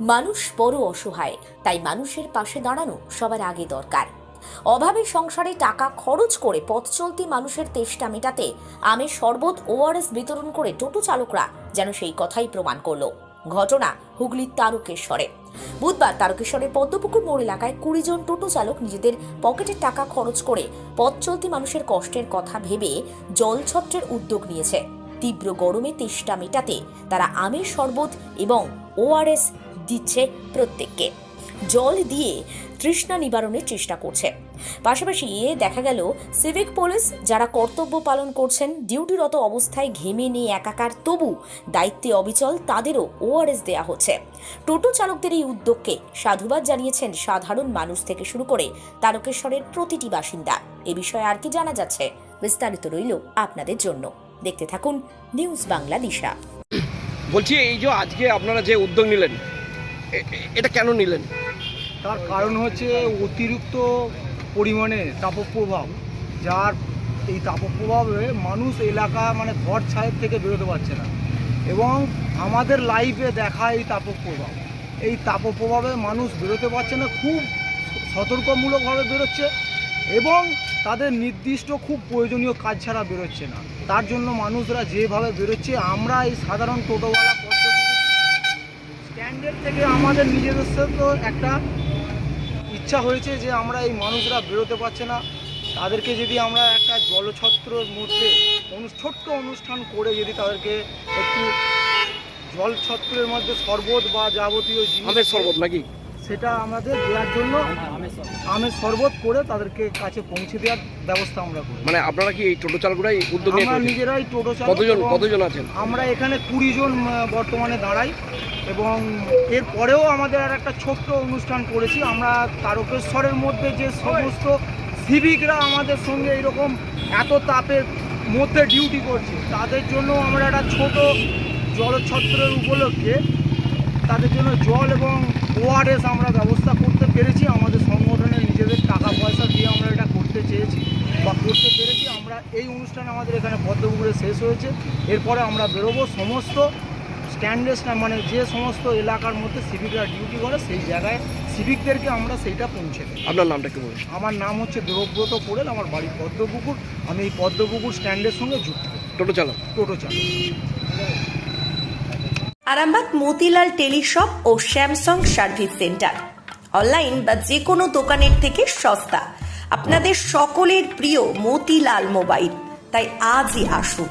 মানুষ বড় অসহায়, তাই মানুষের পাশে দাঁড়ানো সবার আগে দরকার। অভাবে সংসারে টাকা খরচ করে পথ চলতি মানুষের তেষ্টা মেটাতে আমের শরবত ওআরএস বিতরণ করে টোটো চালকরা যেন সেই কথাই প্রমাণ করল। ঘটনা হুগলির তারকেশ্বরে। বুধবার তারকেশ্বরের পদ্মপুকুর মোড় এলাকায় কুড়ি জন টোটো চালক নিজেদের পকেটের টাকা খরচ করে পথ চলতি মানুষের কষ্টের কথা ভেবে জলছত্রের উদ্যোগ নিয়েছে। তীব্র গরমে তেষ্টা মেটাতে তারা আমের শরবত এবং ওআরএস দিচ্ছে প্রত্যেককে। জল দিয়ে তৃষ্ণা নিবারণের চেষ্টা করছে। পাশাপাশি এ দেখা গেল সিভিক পুলিশ যারা কর্তব্য পালন করছেন, ডিউটিরত অবস্থায় ঘেমে নিয়ে একাকার, তবু দায়িত্বে অবিচল তাদেরও ওআরএস দেয়া হচ্ছে। টোটো চালকদের এই উদ্যোগকে সাধুবাদ জানিয়েছেন সাধারণ মানুষ থেকে শুরু করে তারকেশ্বরের প্রতিটি বাসিন্দা। এ বিষয়ে আর কি জানা যাচ্ছে বিস্তারিত রইল আপনাদের জন্য। দেখতে থাকুন নিউজ বাংলা দিশা। বলছি, এই যে আজকে আপনারা যে উদ্যোগ নিলেন এটা কেন নিলেন? তার কারণ হচ্ছে অতিরিক্ত পরিমাণে তাপপ্রভাব যার এই তাপপ্রভাবে মানুষ এলাকা মানে ঘর ছায়ের থেকে বেরোতে পারছে না। এবং আমাদের লাইফে দেখা এই তাপপ্রভাব এই তাপপ্রভাবে মানুষ বেরোতে পারছে না, খুব সতর্কমূলকভাবে বেরোচ্ছে এবং তাদের নির্দিষ্ট খুব প্রয়োজনীয় কাজ ছাড়া বেরোচ্ছে না। তার জন্য মানুষরা যেভাবে বেরোচ্ছে, আমরা এই সাধারণ টোটোওয়ালা স্ট্যান্ডের থেকে আমাদের নিজেদের তো একটা ইচ্ছা হয়েছে যে আমরা এই মানুষরা বেরোতে পারছে না। তাদেরকে যদি আমরা একটা জলছত্রর মধ্যে ছোট্ট অনুষ্ঠান করে যদি তাদেরকে একটু জলছত্রের মধ্যে শরবত বা যাবতীয় জিনিস শরবত নাকি? সেটা আমাদের দেওয়ার জন্য আমের শরবত করে তাদেরকে কাছে পৌঁছে দেওয়ার ব্যবস্থা আমরা করি। মানে আপনারা কি এই টোটো চালকরাই উদ্যোগ আমরা নিজেরাই টোটো চালক কতজন কতজন আছেন? আমরা এখানে কুড়ি জন বর্তমানে দাঁড়াই। এবং এর পরেও আমাদের আর একটা ছোট্ট অনুষ্ঠান করেছি। আমরা তারকেশ্বরের মধ্যে যে সমস্ত সিভিকরা আমাদের সঙ্গে এরকম এত তাপের মধ্যে ডিউটি করছে, তাদের জন্য আমরা একটা ছোট জলছত্রের উপলক্ষে তাদের জন্য জল এবং ওআরএস আমরা ব্যবস্থা করতে পেরেছি। আমাদের সংগঠনের নিজেদের টাকা পয়সা দিয়ে আমরা এটা করতে চেয়েছি বা করতে পেরেছি। আমরা এই অনুষ্ঠান আমাদের এখানে পদ্মপুকুরে শেষ হয়েছে। এরপরে আমরা বেরোবো। সমস্ত স্ট্যান্ডেস মানে যে সমস্ত এলাকার মধ্যে সিভিকরা ডিউটি করে সেই জায়গায় সিভিকদেরকে আমরা সেইটা পৌঁছে দেবো আপনার নামটা কি বলুন? আমার নাম হচ্ছে দেবব্রত পোড়েল আমার বাড়ি পদ্মপুকুর। আমি এই পদ্মপুকুর স্ট্যান্ডের সঙ্গে যুক্ত। টোটো চালক টোটো চালক আরামবাগ মতিলাল টেলিশপ ও স্যামসাং সার্ভিস সেন্টার। অনলাইন বা যে কোনো দোকানের থেকে সস্তা। আপনাদের সকলের প্রিয় মতিলাল মোবাইল। তাই আজই আসুন।